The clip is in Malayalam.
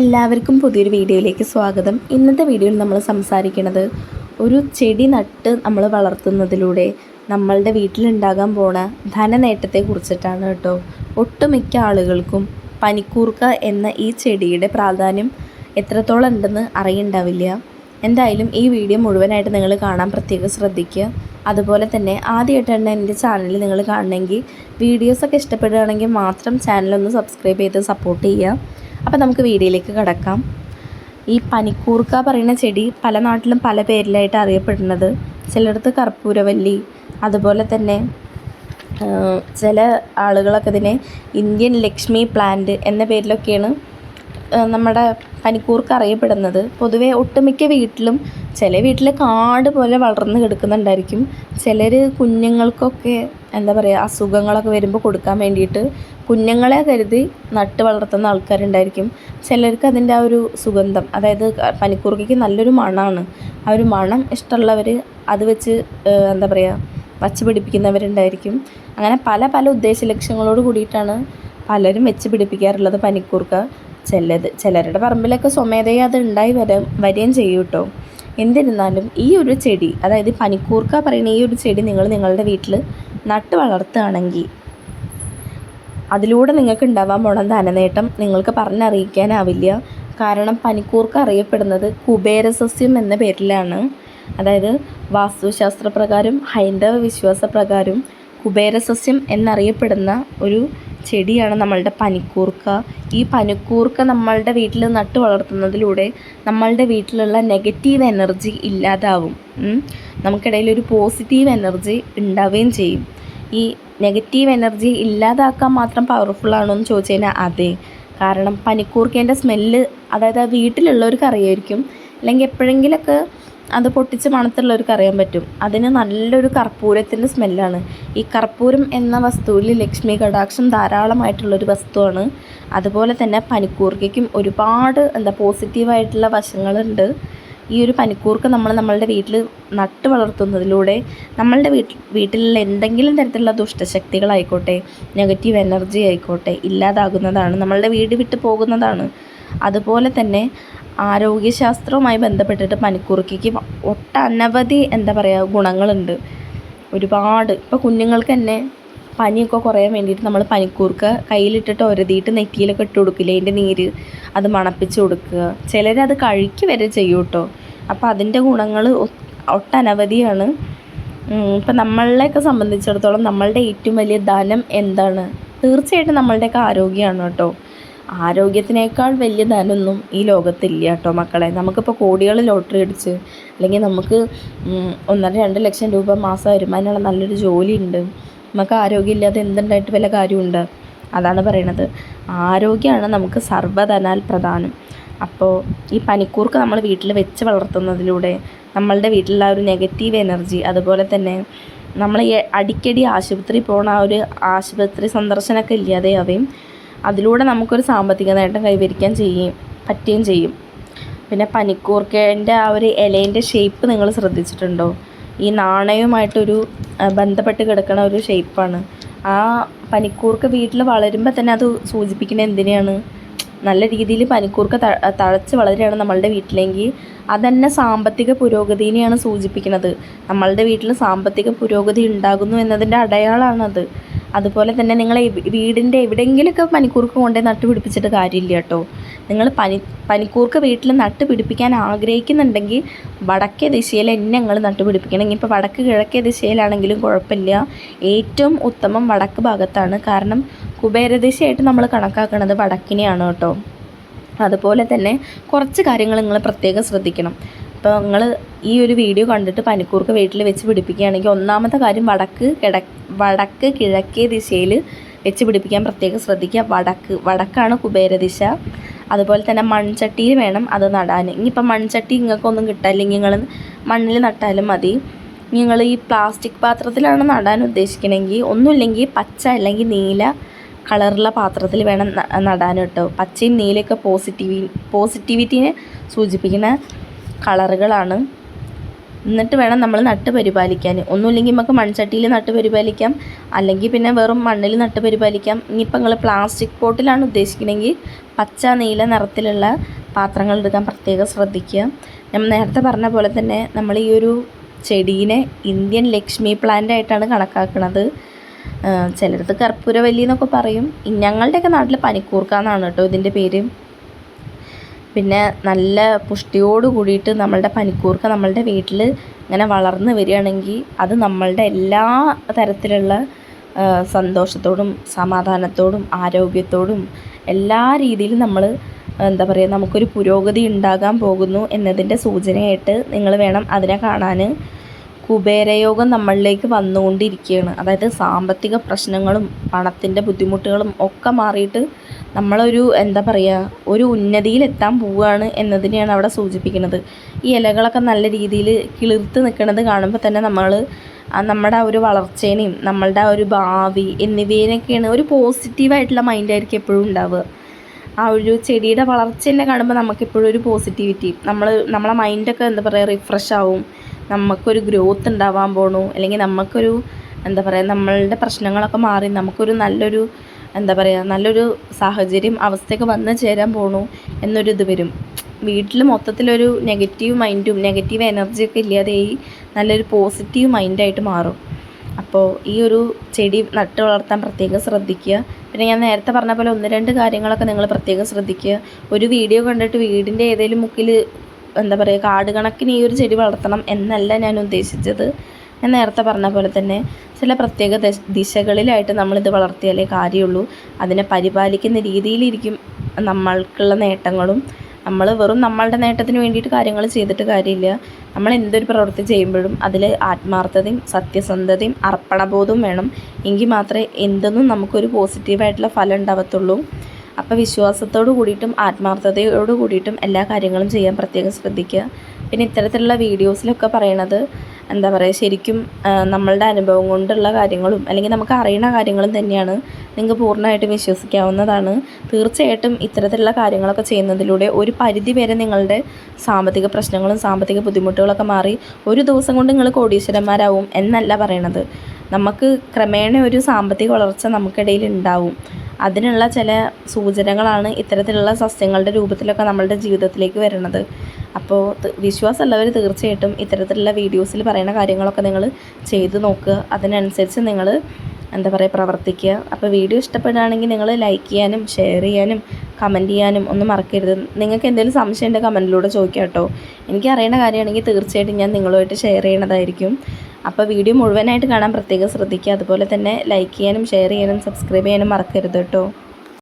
എല്ലാവർക്കും പുതിയൊരു വീഡിയോയിലേക്ക് സ്വാഗതം. ഇന്നത്തെ വീഡിയോയിൽ നമ്മൾ സംസാരിക്കുന്നത് ഒരു ചെടി നട്ട് നമ്മൾ വളർത്തുന്നതിലൂടെ നമ്മളുടെ വീട്ടിലുണ്ടാകാൻ പോണ ധനനേട്ടത്തെ കുറിച്ചിട്ടാണ് കേട്ടോ. ഒട്ടുമിക്ക ആളുകൾക്കും പനിക്കൂർക്ക എന്ന ഈ ചെടിയുടെ പ്രാധാന്യം എത്രത്തോളം ഉണ്ടെന്ന് അറിയണ്ടാവില്ല. എന്തായാലും ഈ വീഡിയോ മുഴുവനായിട്ട് നിങ്ങൾ കാണാൻ പ്രത്യേകം ശ്രദ്ധിക്കുക. അതുപോലെ തന്നെ ആദ്യമായിട്ടാണ് എന്റെ ചാനൽ നിങ്ങൾ കാണണമെങ്കിൽ വീഡിയോസൊക്കെ ഇഷ്ടപ്പെടുകയാണെങ്കിൽ മാത്രം ചാനലൊന്ന് സബ്സ്ക്രൈബ് ചെയ്ത് സപ്പോർട്ട് ചെയ്യുക. അപ്പോൾ നമുക്ക് വീഡിയോയിലേക്ക് കടക്കാം. ഈ പനിക്കൂർക്ക പറയുന്ന ചെടി പല നാട്ടിലും പല പേരിലായിട്ട് അറിയപ്പെടുന്നത്. ചിലയിടത്ത് കർപ്പൂരവല്ലി അതുപോലെ തന്നെ ചില ആളുകളൊക്കെ ഇതിനെ ഇന്ത്യൻ ലക്ഷ്മി പ്ലാന്റ് എന്ന പേരിലൊക്കെയാണ് നമ്മുടെ പനിക്കൂർക്ക അറിയപ്പെടുന്നത്. പൊതുവേ ഒട്ടുമിക്ക വീട്ടിലും ചില വീട്ടിൽ കാട് പോലെ വളർന്ന് കിടക്കുന്നുണ്ടായിരിക്കും. ചിലർ കുഞ്ഞുങ്ങൾക്കൊക്കെ എന്താ പറയുക അസുഖങ്ങളൊക്കെ വരുമ്പോൾ കൊടുക്കാൻ വേണ്ടിയിട്ട് കുഞ്ഞുങ്ങളെ കരുതി നട്ട് വളർത്തുന്ന ആൾക്കാരുണ്ടായിരിക്കും. ചിലർക്ക് അതിന്റെ ആ ഒരു സുഗന്ധം അതായത് പനിക്കൂർക്കയ്ക്ക് നല്ലൊരു മണമാണ് ആ ഒരു മണം ഇഷ്ടമുള്ളവർ അത് വെച്ച് എന്താ പറയുക വച്ച് പിടിപ്പിക്കുന്നവരുണ്ടായിരിക്കും. അങ്ങനെ പല പല ഉദ്ദേശ ലക്ഷ്യങ്ങളോട് കൂടിയിട്ടാണ് പലരും വെച്ച് പിടിപ്പിക്കാറുള്ളത് പനിക്കൂർക്ക ചിലത് ചിലരുടെ പറമ്പിലൊക്കെ സ്വമേധയാ അത് ഉണ്ടായി വരാം വരികയും ചെയ്യും കേട്ടോ. എന്നിരുന്നാലും ഈ ഒരു ചെടി അതായത് പനിക്കൂർക്ക പറയുന്ന ഈ ഒരു ചെടി നിങ്ങൾ നിങ്ങളുടെ വീട്ടിൽ നട്ട് വളർത്തുകയാണെങ്കിൽ അതിലൂടെ നിങ്ങൾക്ക് ഉണ്ടാവാൻ പോണ ധനനേട്ടം നിങ്ങൾക്ക് പറഞ്ഞറിയിക്കാനാവില്ല. കാരണം പനിക്കൂർക്ക് അറിയപ്പെടുന്നത് കുബേരസസ്യം എന്ന പേരിലാണ്. അതായത് വാസ്തുശാസ്ത്ര പ്രകാരം ഹൈന്ദവ വിശ്വാസ പ്രകാരം കുബേരസസ്യം എന്നറിയപ്പെടുന്ന ഒരു ചെടിയാണ് നമ്മളുടെ പനിക്കൂർക്ക. ഈ പനിക്കൂർക്ക നമ്മളുടെ വീട്ടിൽ നട്ടു വളർത്തുന്നതിലൂടെ നമ്മളുടെ വീട്ടിലുള്ള നെഗറ്റീവ് എനർജി ഇല്ലാതാവും. നമുക്കിടയിൽ ഒരു പോസിറ്റീവ് എനർജി ഉണ്ടാവുകയും ചെയ്യും. ഈ നെഗറ്റീവ് എനർജി ഇല്ലാതാക്കാൻ മാത്രം പവർഫുള്ളാണോ എന്ന് ചോദിച്ചു കഴിഞ്ഞാൽ അതെ. കാരണം പനിക്കൂർക്കേന്റെ സ്മെല്ല് അതായത് ആ വീട്ടിലുള്ളവർക്ക് അറിയായിരിക്കും. അല്ലെങ്കിൽ എപ്പോഴെങ്കിലൊക്കെ അത് പൊട്ടിച്ച് മണത്തുള്ളവർക്ക് അറിയാൻ പറ്റും. അതിന് നല്ലൊരു കർപ്പൂരത്തിന്റെ സ്മെല്ലാണ് ഈ കർപ്പൂരം എന്ന വസ്തുവിൽ ലക്ഷ്മി കടാക്ഷം ധാരാളമായിട്ടുള്ളൊരു വസ്തുവാണ്. അതുപോലെ തന്നെ പനിക്കൂർക്കയ്ക്കും ഒരുപാട് എന്താ പോസിറ്റീവായിട്ടുള്ള വശങ്ങളുണ്ട്. ഈ ഒരു പനിക്കൂർക്ക നമ്മൾ നമ്മളുടെ വീട്ടിൽ നട്ട് വളർത്തുന്നതിലൂടെ നമ്മളുടെ വീട്ടിൽ വീട്ടിലുള്ള എന്തെങ്കിലും തരത്തിലുള്ള ദുഷ്ടശക്തികളായിക്കോട്ടെ നെഗറ്റീവ് എനർജി ആയിക്കോട്ടെ ഇല്ലാതാകുന്നതാണ് നമ്മളുടെ വീട് വിട്ട് പോകുന്നതാണ്. അതുപോലെ തന്നെ ആരോഗ്യശാസ്ത്രവുമായി ബന്ധപ്പെട്ടിട്ട് പനിക്കൂർക്കയ്ക്ക് ഒട്ടനവധി എന്താ പറയുക ഗുണങ്ങളുണ്ട്. ഒരുപാട്. ഇപ്പോൾ കുഞ്ഞുങ്ങൾക്ക് തന്നെ പനിയൊക്കെ കുറയാൻ വേണ്ടിയിട്ട് നമ്മൾ പനിക്കൂർക്ക കയ്യിലിട്ടിട്ട് ഒരതിയിട്ട് നെറ്റിയിലൊക്കെ ഇട്ട് കൊടുക്കില്ലേ? അതിന്റെ നീര് അത് മണപ്പിച്ച് കൊടുക്കുക. ചിലരത് കഴിക്കുക വരെ ചെയ്യും കേട്ടോ. അപ്പോൾ അതിന്റെ ഗുണങ്ങൾ ഒട്ടനവധിയാണ്. ഇപ്പം നമ്മളെയൊക്കെ സംബന്ധിച്ചിടത്തോളം നമ്മളുടെ ഏറ്റവും വലിയ ധനം എന്താണ്? തീർച്ചയായിട്ടും നമ്മളുടെയൊക്കെ ആരോഗ്യമാണ് കേട്ടോ. ആരോഗ്യത്തിനേക്കാൾ വലിയ ധനമൊന്നും ഈ ലോകത്തില്ല കേട്ടോ മക്കളെ. നമുക്കിപ്പോൾ കോടികൾ ലോട്ടറി അടിച്ച് അല്ലെങ്കിൽ നമുക്ക് ഒന്നര രണ്ട് ലക്ഷം രൂപ മാസം വരുമാനമുള്ള നല്ലൊരു ജോലി ഉണ്ട് നമുക്ക് ആരോഗ്യമില്ലാതെ എന്തുണ്ടായിട്ട് വല്ല കാര്യമുണ്ട്? അതാണ് പറയണത്. ആരോഗ്യമാണ് നമുക്ക് സർവധനാൽ പ്രധാനം. അപ്പോൾ ഈ പനിക്കൂർക്ക് നമ്മൾ വീട്ടിൽ വെച്ച് വളർത്തുന്നതിലൂടെ നമ്മളുടെ വീട്ടിലുള്ള ഒരു നെഗറ്റീവ് എനർജി അതുപോലെ തന്നെ നമ്മൾ ഈ അടിക്കടി ആശുപത്രി പോണ ആ ഒരു ആശുപത്രി സന്ദർശനമൊക്കെ ഇല്ലാതെയാവുകയും അതിലൂടെ നമുക്കൊരു സാമ്പത്തിക നേട്ടം കൈവരിക്കാൻ ചെയ്യും പറ്റുകയും ചെയ്യും. പിന്നെ പനിക്കൂർക്കേന്റെ ആ ഒരു ഇലേന്റെ ഷേപ്പ് നിങ്ങൾ ശ്രദ്ധിച്ചിട്ടുണ്ടോ? ഈ നാണയവുമായിട്ടൊരു ബന്ധപ്പെട്ട് കിടക്കുന്ന ഒരു ഷേപ്പാണ്. ആ പനിക്കൂർക്ക വീട്ടിൽ വളരുമ്പോൾ തന്നെ അത് സൂചിപ്പിക്കുന്നത് എന്തിനാണ് നല്ല രീതിയിൽ പനിക്കൂർക്ക തഴച്ച് വളരുകയാണ് നമ്മളുടെ വീട്ടിലെങ്കിൽ അതന്നെ സാമ്പത്തിക പുരോഗതിനെയാണ് സൂചിപ്പിക്കുന്നത് നമ്മളുടെ വീട്ടിൽ സാമ്പത്തിക പുരോഗതി ഉണ്ടാകുന്നു എന്നതിന്റെ അടയാളമാണത് അതുപോലെ തന്നെ നിങ്ങൾ വീടിന്റെ എവിടെയെങ്കിലുമൊക്കെ പനിക്കൂർക്ക് കൊണ്ടുപോയി നട്ട് പിടിപ്പിച്ചിട്ട് കാര്യമില്ല കേട്ടോ. നിങ്ങൾ പനി പനിക്കൂർക്ക് വീട്ടിൽ നട്ട് പിടിപ്പിക്കാൻ ആഗ്രഹിക്കുന്നുണ്ടെങ്കിൽ വടക്കേ ദിശയിൽ തന്നെ നിങ്ങൾ നട്ട് പിടിപ്പിക്കണം ഇനിയിപ്പോൾ വടക്ക് കിഴക്കേ ദിശയിലാണെങ്കിലും കുഴപ്പമില്ല. ഏറ്റവും ഉത്തമം വടക്ക് ഭാഗത്താണ്. കാരണം കുബേരദിശയായിട്ട് നമ്മൾ കണക്കാക്കുന്നത് വടക്കിനെയാണ് കേട്ടോ. അതുപോലെ തന്നെ കുറച്ച് കാര്യങ്ങൾ നിങ്ങൾ പ്രത്യേകം ശ്രദ്ധിക്കണം. അപ്പോൾ നിങ്ങൾ ഈ ഒരു വീഡിയോ കണ്ടിട്ട് പനിക്കൂർക്ക് വീട്ടിൽ വെച്ച് പിടിപ്പിക്കുകയാണെങ്കിൽ ഒന്നാമത്തെ കാര്യം വടക്ക് കിഴ വടക്ക് കിഴക്കേ ദിശയിൽ വെച്ച് പിടിപ്പിക്കാൻ പ്രത്യേകം ശ്രദ്ധിക്കുക. വടക്ക് വടക്കാണ് കുബേരദിശ. അതുപോലെ തന്നെ മൺചട്ടിയിൽ വേണം അത് നടാൻ. ഇനിയിപ്പോൾ മൺചട്ടി നിങ്ങൾക്കൊന്നും കിട്ടാനില്ലെങ്കിൽ നിങ്ങൾ മണ്ണിൽ നട്ടാലും മതി. നിങ്ങൾ ഈ പ്ലാസ്റ്റിക് പാത്രത്തിലാണ് നടാൻ ഉദ്ദേശിക്കണമെങ്കിൽ ഒന്നുമില്ലെങ്കിൽ പച്ച അല്ലെങ്കിൽ നീല കളറുള്ള പാത്രത്തിൽ വേണം നടാൻ കേട്ടോ. പച്ചയും നീലയൊക്കെ പോസിറ്റീവി പോസിറ്റിവിറ്റിനെ സൂചിപ്പിക്കുന്ന കളറുകളാണ്. എന്നിട്ട് വേണം നമ്മൾ നട്ട് പരിപാലിക്കാൻ. ഒന്നുമില്ലെങ്കിൽ നമുക്ക് മൺചട്ടിയിൽ നട്ട് പരിപാലിക്കാം. അല്ലെങ്കിൽ പിന്നെ വെറും മണ്ണിൽ നട്ട് പരിപാലിക്കാം. ഇനിയിപ്പോൾ നിങ്ങൾ പ്ലാസ്റ്റിക് പോട്ടിലാണ് ഉദ്ദേശിക്കണമെങ്കിൽ പച്ച നീല നിറത്തിലുള്ള പാത്രങ്ങൾ എടുക്കാൻ പ്രത്യേകം ശ്രദ്ധിക്കുക. ഞാൻ നേരത്തെ പറഞ്ഞ പോലെ തന്നെ നമ്മൾ ഈ ഒരു ചെടീനെ ഇന്ത്യൻ ലക്ഷ്മി പ്ലാന്റ് ആയിട്ടാണ് കണക്കാക്കുന്നത് ചിലടത്ത് കർപ്പൂരവല്ലി എന്നൊക്കെ പറയും. ഞങ്ങളുടെയൊക്കെ നാട്ടിൽ പനിക്കൂർക്കാന്നാണ് കേട്ടോ ഇതിന്റെ പേര്. പിന്നെ നല്ല പുഷ്ടിയോട് കൂടിയിട്ട് നമ്മളുടെ പനിക്കൂർക്ക നമ്മളുടെ വീട്ടിൽ ഇങ്ങനെ വളർന്ന് വരികയാണെങ്കിൽ അത് നമ്മളുടെ എല്ലാ തരത്തിലുള്ള സന്തോഷത്തോടും സമാധാനത്തോടും ആരോഗ്യത്തോടും എല്ലാ രീതിയിലും നമ്മൾ എന്താ പറയുക നമുക്കൊരു പുരോഗതി ഉണ്ടാകാൻ പോകുന്നു എന്നതിന്റെ സൂചനയായിട്ട് നിങ്ങൾ വേണം അതിനെ കാണാൻ. കുബേരയോഗം നമ്മളിലേക്ക് വന്നുകൊണ്ടിരിക്കുകയാണ്. അതായത് സാമ്പത്തിക പ്രശ്നങ്ങളും പണത്തിന്റെ ബുദ്ധിമുട്ടുകളും ഒക്കെ മാറിയിട്ട് നമ്മളൊരു എന്താ പറയുക ഒരു ഉന്നതിയിലെത്താൻ പോവുകയാണ് എന്നതിനെയാണ് അവിടെ സൂചിപ്പിക്കുന്നത്. ഈ ഇലകളൊക്കെ നല്ല രീതിയിൽ കിളിർത്ത് നിൽക്കുന്നത് കാണുമ്പോൾ തന്നെ നമ്മൾ നമ്മുടെ ഒരു വളർച്ചേനെയും നമ്മളുടെ ഒരു ഭാവി എന്നിവയിനൊക്കെയാണ് ഒരു പോസിറ്റീവായിട്ടുള്ള മൈൻഡായിരിക്കും എപ്പോഴും ഉണ്ടാവുക. ആ ഒരു ചെടിയുടെ വളർച്ച തന്നെ കാണുമ്പോൾ നമുക്കെപ്പോഴും ഒരു പോസിറ്റിവിറ്റി. നമ്മൾ നമ്മളെ മൈൻഡൊക്കെ എന്താ പറയുക റിഫ്രഷ് ആവും. നമുക്കൊരു ഗ്രോത്ത് ഉണ്ടാവാൻ പോണു. അല്ലെങ്കിൽ നമുക്കൊരു എന്താ പറയുക നമ്മളുടെ പ്രശ്നങ്ങളൊക്കെ മാറി നമുക്കൊരു നല്ലൊരു എന്താ പറയുക നല്ലൊരു സാഹചര്യം അവസ്ഥയൊക്കെ വന്നു ചേരാൻ പോണു എന്നൊരു ഇത് വരും. വീട്ടിൽ മൊത്തത്തിലൊരു നെഗറ്റീവ് മൈൻഡും നെഗറ്റീവ് എനർജിയൊക്കെ ഇല്ലാതെയായി നല്ലൊരു പോസിറ്റീവ് മൈൻഡായിട്ട് മാറും. അപ്പോൾ ഈ ഒരു ചെടി നട്ട് വളർത്താൻ പ്രത്യേകം ശ്രദ്ധിക്കുക. പിന്നെ ഞാൻ നേരത്തെ പറഞ്ഞ പോലെ ഒന്ന് രണ്ട് കാര്യങ്ങളൊക്കെ നിങ്ങൾ പ്രത്യേകം ശ്രദ്ധിക്കുക. ഒരു വീഡിയോ കണ്ടിട്ട് വീടിന്റെ ഏതെങ്കിലും മുക്കിൽ എന്താ പറയുക കാട് കണക്കിന് ഈ ഒരു ചെടി വളർത്തണം എന്നല്ല ഞാൻ ഉദ്ദേശിച്ചത്. ഞാൻ നേരത്തെ പറഞ്ഞ പോലെ തന്നെ ചില പ്രത്യേക ദിശകളിലായിട്ട് നമ്മളിത് വളർത്തിയാലേ കാര്യമുള്ളൂ. അതിനെ പരിപാലിക്കുന്ന രീതിയിലിരിക്കും നമ്മൾക്കുള്ള നേട്ടങ്ങളും. നമ്മൾ വെറും നമ്മളുടെ നേട്ടത്തിന് വേണ്ടിയിട്ട് കാര്യങ്ങൾ ചെയ്തിട്ട് കാര്യമില്ല. നമ്മൾ എന്തൊരു പ്രവൃത്തി ചെയ്യുമ്പോഴും അതിൽ ആത്മാർത്ഥതയും സത്യസന്ധതയും അർപ്പണബോധവും വേണം. എങ്കിൽ മാത്രമേ എന്തെന്നും നമുക്കൊരു പോസിറ്റീവായിട്ടുള്ള ഫലം ഉണ്ടാവത്തുള്ളൂ. അപ്പോൾ വിശ്വാസത്തോട് കൂടിയിട്ടും ആത്മാർത്ഥതയോട് കൂടിയിട്ടും എല്ലാ കാര്യങ്ങളും ചെയ്യാൻ പ്രത്യേകം ശ്രദ്ധിക്കുക. പിന്നെ ഇത്തരത്തിലുള്ള വീഡിയോസിലൊക്കെ പറയണത് എന്താ പറയുക ശരിക്കും നമ്മളുടെ അനുഭവം കൊണ്ടുള്ള കാര്യങ്ങളും അല്ലെങ്കിൽ നമുക്ക് അറിയുന്ന കാര്യങ്ങളും തന്നെയാണ് നിങ്ങൾക്ക് പൂർണമായിട്ടും വിശ്വസിക്കാവുന്നതാണ്. തീർച്ചയായിട്ടും ഇത്തരത്തിലുള്ള കാര്യങ്ങളൊക്കെ ചെയ്യുന്നതിലൂടെ ഒരു പരിധി വരെ നിങ്ങളുടെ സാമ്പത്തിക പ്രശ്നങ്ങളും സാമ്പത്തിക ബുദ്ധിമുട്ടുകളൊക്കെ മാറി ഒരു ദിവസം കൊണ്ട് നിങ്ങൾ കോടീശ്വരന്മാരാവും എന്നല്ല പറയണത്. നമുക്ക് ക്രമേണ ഒരു സാമ്പത്തിക വളർച്ച നമുക്കിടയിൽ ഉണ്ടാവും. അതിനുള്ള ചില സൂചനകളാണ് ഇത്തരത്തിലുള്ള സസ്യങ്ങളുടെ രൂപത്തിലൊക്കെ നമ്മളുടെ ജീവിതത്തിലേക്ക് വരുന്നത്. അപ്പോൾ വിശ്വാസമുള്ളവർ തീർച്ചയായിട്ടും ഇത്തരത്തിലുള്ള വീഡിയോസിൽ പറയുന്ന കാര്യങ്ങളൊക്കെ നിങ്ങൾ ചെയ്ത് നോക്കുക. അതിനനുസരിച്ച് നിങ്ങൾ എന്താ പറയുക പ്രവർത്തിക്കുക. അപ്പോൾ വീഡിയോ ഇഷ്ടപ്പെടുകയാണെങ്കിൽ നിങ്ങൾ ലൈക്ക് ചെയ്യാനും ഷെയർ ചെയ്യാനും കമന്റ് ചെയ്യാനും ഒന്നും മറക്കരുത്. നിങ്ങൾക്ക് എന്തെങ്കിലും സംശയം ഉണ്ടെങ്കിൽ കമന്റിലൂടെ ചോദിക്കാം കേട്ടോ. എനിക്ക് അറിയേണ്ട കാര്യമാണെങ്കിൽ തീർച്ചയായിട്ടും ഞാൻ നിങ്ങളുമായിട്ട് ഷെയർ ചെയ്യണതായിരിക്കും. അപ്പോൾ വീഡിയോ മുഴുവനായിട്ട് കാണാൻ പ്രത്യേകം ശ്രദ്ധിക്കുക. അതുപോലെ തന്നെ ലൈക്ക് ചെയ്യാനും ഷെയർ ചെയ്യാനും സബ്സ്ക്രൈബ് ചെയ്യാനും മറക്കരുത് കേട്ടോ.